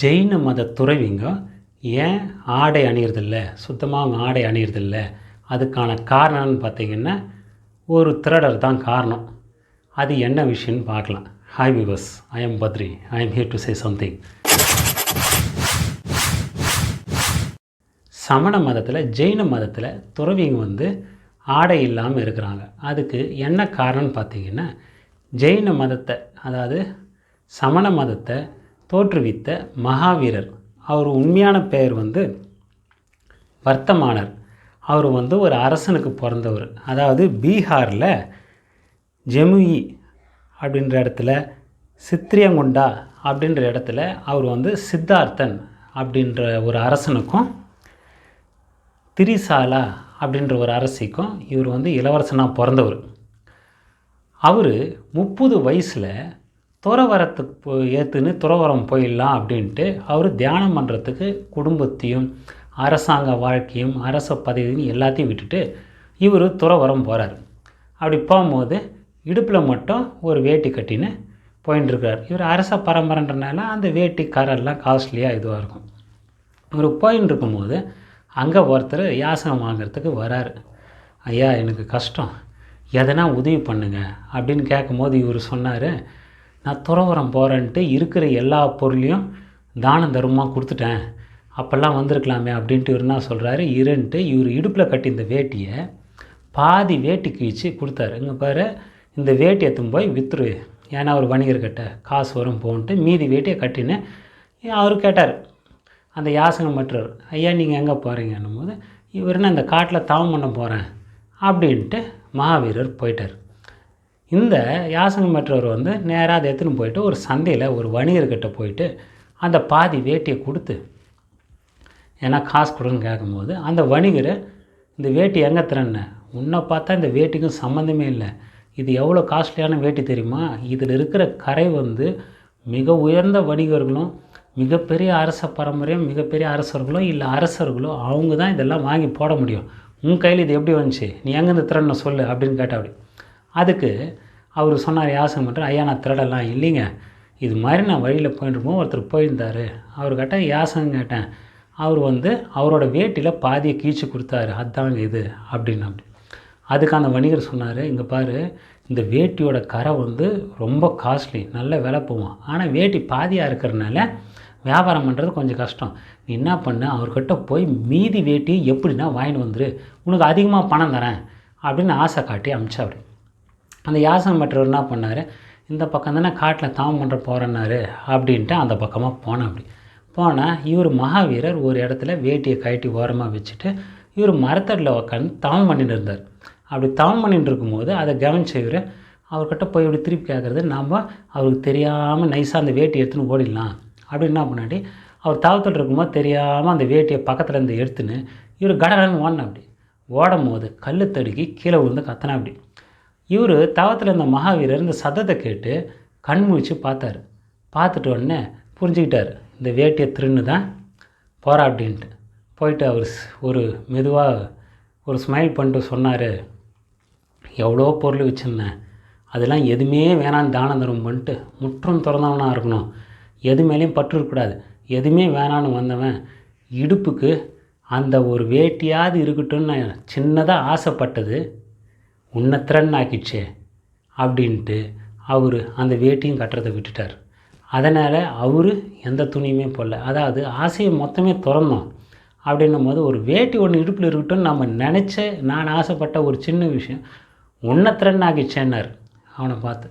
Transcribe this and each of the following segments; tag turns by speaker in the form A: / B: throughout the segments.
A: ஜெயின மத துறவிங்க ஏன் ஆடை அணியறதில்ல? சுத்தமாக அவங்க ஆடை அணியறதில்ல. அதுக்கான காரணம்னு பார்த்தீங்கன்னா ஒரு திருடர் தான் காரணம். அது என்ன விஷயம்னு பார்க்கலாம். Hi viewers I am Badri I am here to say something சமண மதத்தில் ஜெயின மதத்தில் துறவிங்க வந்து ஆடை இல்லாமல் இருக்கிறாங்க. அதுக்கு என்ன காரணம்னு பார்த்தீங்கன்னா ஜெயின மதத்தை அதாவது சமண மதத்தை தோற்றுவித்த மகாவீரர். அவர் உண்மையான பெயர் வந்து வர்த்தமானர். அவர் வந்து ஒரு அரசனுக்கு பிறந்தவர். அதாவது பீகாரில் ஜெமுயி அப்படின்ற இடத்துல சித்திரியங்குண்டா அப்படின்ற இடத்துல அவர் வந்து சித்தார்த்தன் அப்படின்ற ஒரு அரசனுக்கும் திரிசாலா அப்படின்ற ஒரு அரசிக்கும் இவர் வந்து இளவரசனாக பிறந்தவர். அவர் முப்பது வயசில் துறவரத்துக்கு போ ஏற்றுன்னு துறவரம் போயிடலாம் அப்படின்ட்டு அவர் தியானம் பண்ணுறதுக்கு குடும்பத்தையும் அரசாங்க வாழ்க்கையும் அரச பதவியும் எல்லாத்தையும் விட்டுட்டு இவர் துறவரம் போகிறார் அப்படி போகும்போது இடுப்பில் மட்டும் ஒரு வேட்டி கட்டின்னு போயின்ட்டுருக்கார் இவர் அரச பரம்பரைன்றனால அந்த வேட்டி கரெல்லாம் காஸ்ட்லியாக இதுவாக இருக்கும். இவர் போயின்னு இருக்கும்போது அங்கே ஒருத்தர் யாசகம் வாங்குறதுக்கு வராரு. ஐயா எனக்கு கஷ்டம். எதனா உதவி பண்ணுங்க அப்படின்னு கேட்கும்போது இவர் சொன்னார் நான் துறவரம் போகிறேன்ட்டு இருக்கிற எல்லா பொருளையும் தான தர்மமாக கொடுத்துட்டேன். அப்போல்லாம் வந்திருக்கலாமே அப்படின்ட்டு இவர் என்ன சொல்கிறாரு இருன்ட்டு இவர் இடுப்பில் கட்டி இந்த வேட்டியை பாதி வேட்டி கிழிச்சு கொடுத்தாரு. இங்கே பாரு இந்த வேட்டி எடுத்துன்னு போய் வித்துரு. ஏன்னா அவர் வணிகர்கிட்ட காசு வரும் போன்ட்டு மீதி வேட்டியை கட்டின்னு அவர் கேட்டார். அந்த யாசகம் மற்றவர் ஐயா நீங்கள் எங்கே போகிறீங்கன்னும் போது இவர் நான் இந்த காட்டில் தவம் பண்ண போகிறேன் அப்படின்ட்டு மகாவீரர் போயிட்டார். இந்த யாசகம் மற்றவர் வந்து நேராக அதை எடுத்துன்னு போயிட்டு ஒரு சந்தையில் ஒரு வணிகர்கிட்ட போயிட்டு அந்த பாதி வேட்டியை கொடுத்து ஏன்னா காசு கொடுன்னு கேட்கும்போது அந்த வணிகர் இந்த வேட்டி எங்கே திறன்னு உன்னை பார்த்தா இந்த வேட்டிக்கும் சம்மந்தமே இல்லை. இது எவ்வளோ காஸ்ட்லியான வேட்டி தெரியுமா? இதில் இருக்கிற கரை வந்து மிக உயர்ந்த வணிகர்களும் மிகப்பெரிய அரச பரம்பரையும் மிகப்பெரிய அரசர்களோ இல்லை அரசர்களோ அவங்க தான் இதெல்லாம் வாங்கி போட முடியும். உன் கையில் இது எப்படி வந்துச்சு? நீ எங்கேருந்து திறன்னு சொல்லு அப்படின்னு கேட்டா அப்படி. அதுக்கு அவர் சொன்னார் யாசகம் பண்ணுற ஐயா நான் திருடலாம். இல்லைங்க இது மாதிரி நான் வழியில் போயிட்டுருப்போம் ஒருத்தர் போயிருந்தார். அவர்கிட்ட யாசகம் கேட்டேன். அவர் வந்து அவரோட வேட்டியில் பாதியை கீழ்ச்சி கொடுத்தாரு. அதாங்க இது அப்படின்னு அப்படி அதுக்கு அந்த வணிகர் சொன்னார் இங்கே பாரு இந்த வேட்டியோட கரை வந்து ரொம்ப காஸ்ட்லி நல்ல விலை போகும். ஆனால் வேட்டி பாதியாக இருக்கிறனால வியாபாரம் பண்ணுறது கொஞ்சம் கஷ்டம். நீ என்ன பண்ண அவர்கிட்ட போய் மீதி வேட்டி எப்படின்னா வாங்கிட்டு வந்துரு. உனக்கு அதிகமாக பணம் தரேன் அப்படின்னு ஆசை காட்டி அமிச்சா அப்படி அந்த யாசகம் பெற்றவர் என்ன பண்ணார்? இந்த பக்கம் தானே காட்டில் தாமம் பண்ணுற போகிறேன்னாரு அப்படின்ட்டு அந்த பக்கமாக போனேன் அப்படி. போனால் இவர் மகாவீரர் ஒரு இடத்துல வேட்டியை கழட்டி ஓரமாக வச்சுட்டு இவர் மரத்தடியில் உட்காந்து தவம் பண்ணிட்டு இருந்தார். அப்படி தவம் பண்ணிட்டு இருக்கும்போது அதை கவனிச்ச இவர் அவர்கிட்ட போய் இப்படி திருப்பி கேட்குறது நாம் அவருக்கு தெரியாமல் நைஸாக அந்த வேட்டி எடுத்துன்னு ஓடிடலாம். அப்படின்னு என்ன பண்ணாடி அவர் தவத்தில் இருக்கும்போது தெரியாமல் அந்த வேட்டியை பக்கத்தில் இருந்து எடுத்துன்னு இவர் கடகடன்னு ஓடினா அப்படி. ஓடும் போது கல் தடுக்கி கீழே விழுந்து கத்தனா அப்படி. இவர் தவத்தில் இருந்த மகாவீரர் இந்த சதத்தை கேட்டு கண் முழிச்சு பார்த்துட்டு உடனே புரிஞ்சுக்கிட்டார் இந்த வேட்டியை திருன்னு தான் போகிறா அப்படின்ட்டு. போயிட்டு அவர் ஸ்- ஒரு மெதுவாக ஒரு ஸ்மைல் பண்ணிட்டு சொன்னார் எவ்வளோ பொருள் வச்சுருந்தேன் அதெல்லாம் எதுவுமே வேணான்னு தானம் தரும் பண்ணிட்டு முற்றும் திறந்தவனாக இருக்கணும். எது மேலேயும் பற்று இருக்கக்கூடாது. எதுவுமே வேணான்னு வந்தவன் இடுப்புக்கு அந்த ஒரு வேட்டியாவது இருக்கட்டும்னு நான் சின்னதாக ஆசைப்பட்டது. உன்னை திறன் ஆக்கிடுச்சே அப்படின்ட்டு அவர் அந்த வேட்டியும் கட்டுறதை விட்டுட்டார். அதனால் அவர் எந்த துணியுமே போடல. அதாவது ஆசையை மொத்தமே திறந்தோம் அப்படின்னும் போது ஒரு வேட்டி ஒன்று இடுப்பில் இருக்கட்டும்னு நம்ம நினச்ச நான் ஆசைப்பட்ட ஒரு சின்ன விஷயம் உன்னை திறன் ஆகிச்சேன்னார் அவனை பார்த்து.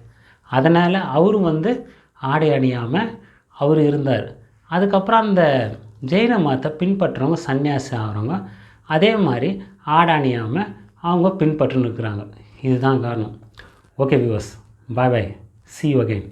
A: அதனால் அவரும் வந்து ஆடை அணியாமல் அவர் இருந்தார். அதுக்கப்புறம் அந்த ஜெயின மதத்தை பின்பற்றுறவங்க சன்னியாசி ஆகிறவங்க அதே மாதிரி ஆடை அணியாமல் அவங்க பின்பற்றுன்னு இருக்கிறாங்க இதுதான் காரணம். Okay viewers bye bye see you again